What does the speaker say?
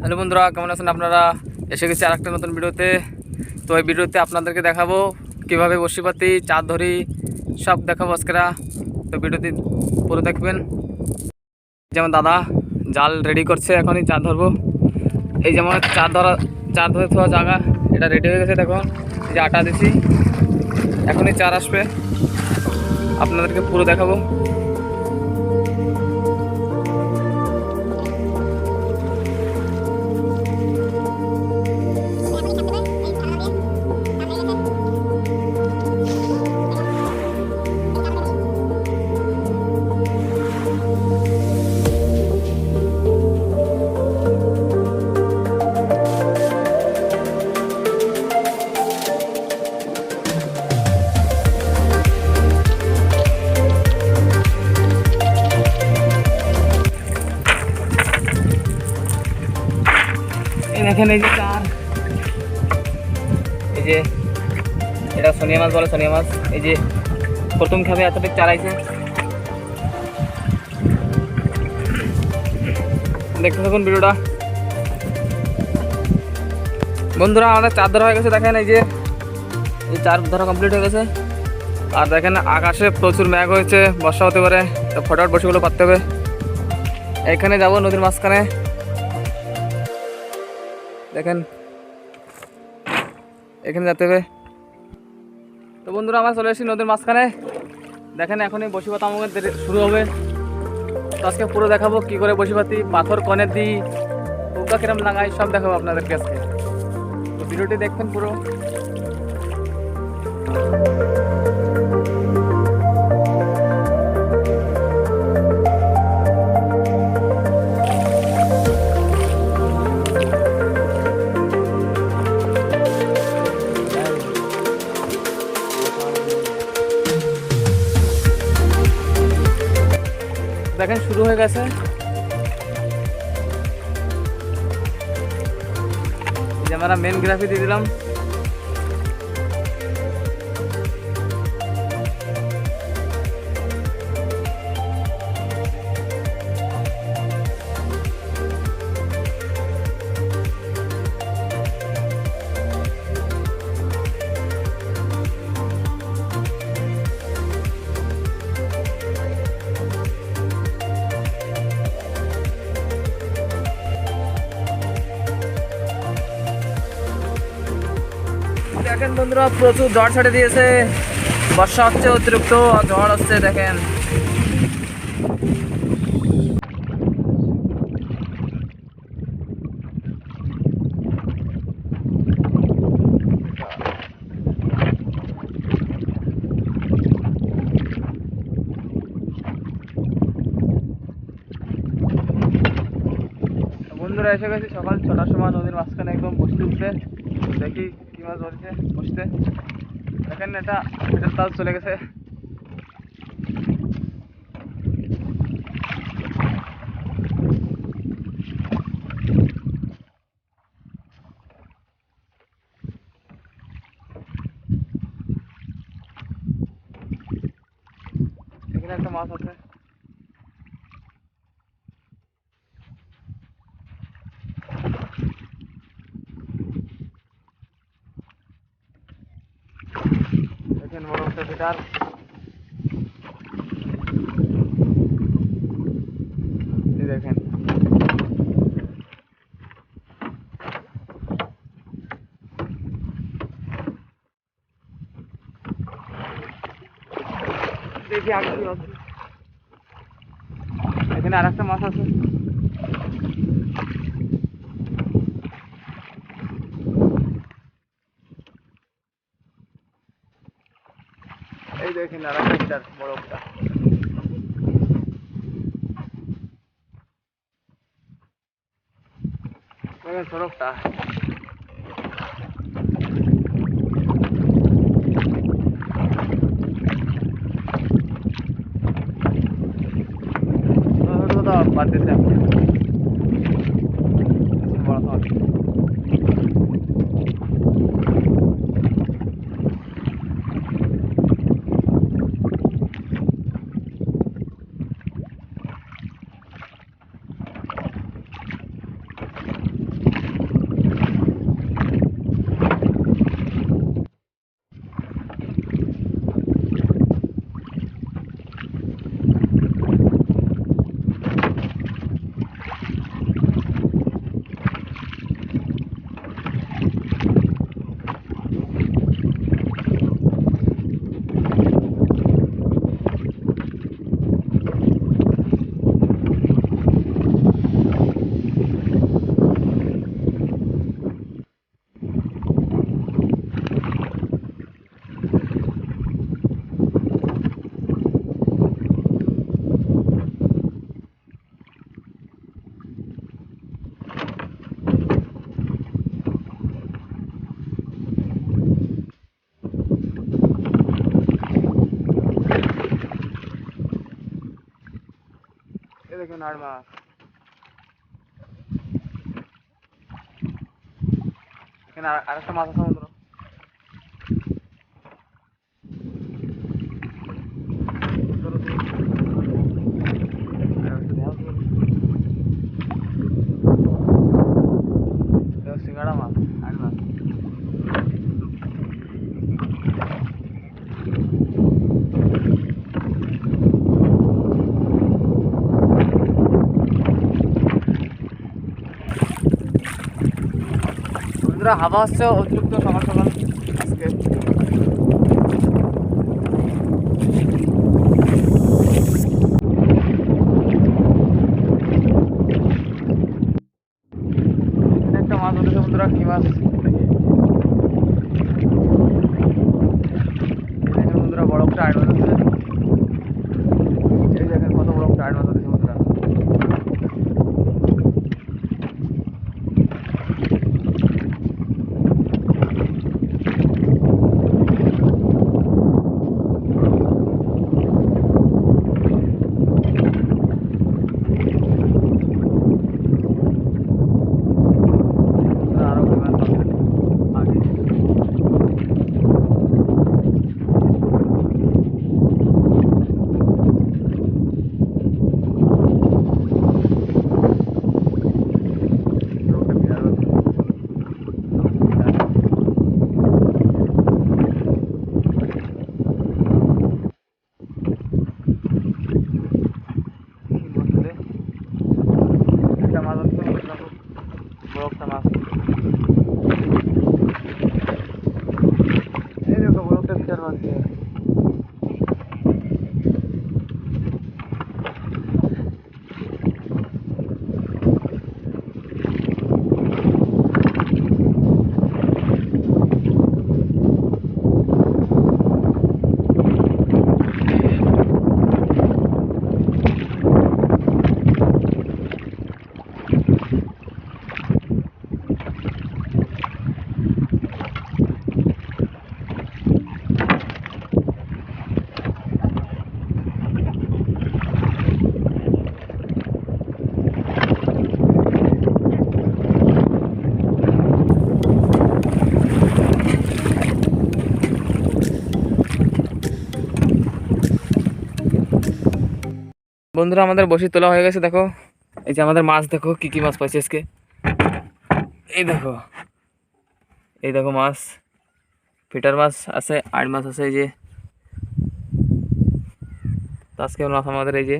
Hello বন্ধুরা, কেমন আছেন আপনারা? এসে গেছি আর একটা নতুন ভিডিওতে। তো এই ভিডিওতে আপনাদেরকে দেখাবো কীভাবে বসিপাতি চার ধরি, সব দেখাবো আজকেরা তো ভিডিওতে পুরো দেখবেন। যেমন দাদা, জাল রেডি করছে, এখনই চার ধরবো। এই যেমন চার ধরা চার ধরে থাকা জায়গা, এটা রেডি হয়ে গেছে, দেখুন। যে আটা দিছি, এখনই চার আসবে। আপনাদেরকে পুরো দেখাবো। এই দেখেন এই যে চার এই যে, এটা সোনিয়া মাছ বলে, সোনিয়া মাছ। এই যে, প্রথম খাবে এতটুকু চারাইছে দেখতে থাকুন ভিডিওটা। বন্ধুরা, আমাদের চার ধরা হয়ে গেছে, দেখেন এই যে। এই চার ধরা কমপ্লিট হয়ে গেছে। আর দেখেন, আকাশে প্রচুর ম্যাগ হয়েছে, বর্ষা হতে পারে ফটাফট বসেগুলো পাততে হবে। এখানে যাব নদীর মাঝখানে। দেখেন। এখানে যেতে হবে। তো বন্ধুরা, আমরা চলে এসেছি নদীর মাঝখানে। দেখেন, এখনই বসিপাতা আমাদের শুরু হবে। তো আজকে পুরো দেখাবো কি করে বসিপাতি, পাথর কনে দিই নৌকা কিরম লাগাই, সব দেখাবো আপনাদেরকে আজকে। ভিডিওটি দেখবেন পুরো। শুরু হয়ে গেছে এই যে আমরা মেন গ্রাফি দিয়ে দিলাম দেখেন বন্ধুরা, প্রচুর ঝড় ছেড়ে দিয়েছে। বর্ষা হচ্ছে, অতিরিক্ত ঝড় হচ্ছে দেখেন। বন্ধুরা, এসে গেছি সকাল ছটার সময়, নদীর মাঝখানে একদম বসতে উঠতে দেখি কি মাছ ধরেছে বসতে দেখেন এটা এটার তাল চলে গেছে এখানে একটা মাছ আছে একটা দেখেন। দেখি আগে এখানে আর একটা মাছ আছে। এই দেখেন আর একটা গিটার বড় দেখুন আর মাছ। এখানে আর- আরেকটা মাছ আছে বন্ধুরা ধরো তুমি। আর একটা দেখাও তুমি। দেখো সিঙ্গাড়া মাছ আর মাছ বন্ধুরা হাওয়া হচ্ছে অতিরিক্ত সকাল সকাল আজকে এখানে একটা মাছ উঠেছে বন্ধুরা কি মাছ বন্ধুরা, আমাদের বসি তোলা হয়ে গেছে, দেখো। এই যে আমাদের মাছ, দেখো কি কি মাছ পাইছে আজকে। এই দেখো এই দেখো মাছ, ফিটার মাছ আছে, আড় মাছ আছে, এই যে। আজকে মাছ আমাদের এই যে